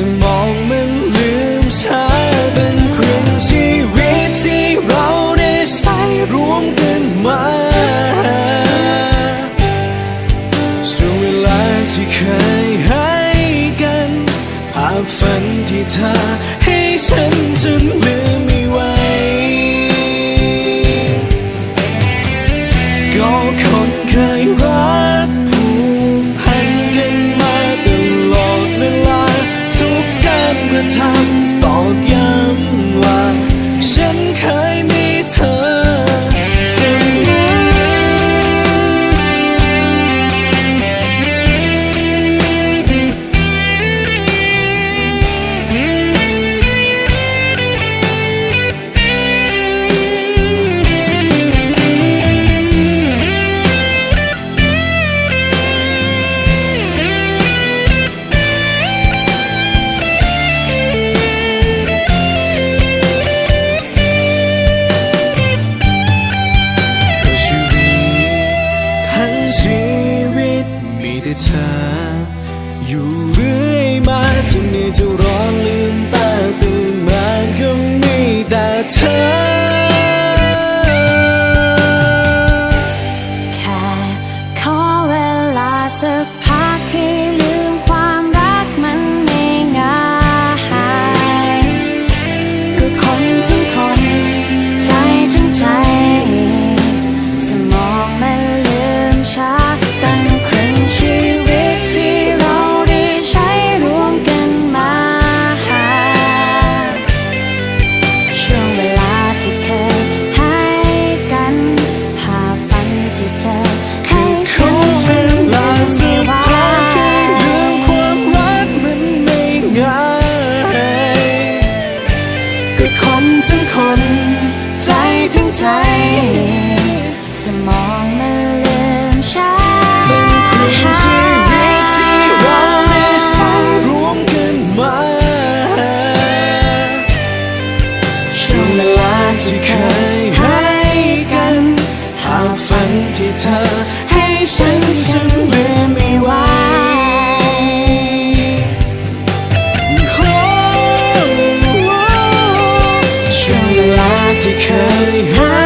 สมองมันลืมชาเป็นครึ่งชีวิตที่เราได้ใช้ร่วมกันมาช่วงเวลาที่เคยให้กันภาพฝันที่เธอให้ฉันจนลืมไม่ไหวก็คนเคยรัก จะร้อนลืมตาตื่นมาก็มีแต่เธอ แค่ขอเวลาสัก ใจทั้งใจ สมองมันลืมช้าเป็นครึ่งชีวิตที่เราได้ใช้างร่วมกันมาช่วงเวลาที่เคยให้กันภาพฝันที่เธอให้ฉันฉันลืม ที่เคยให้กันคำว่า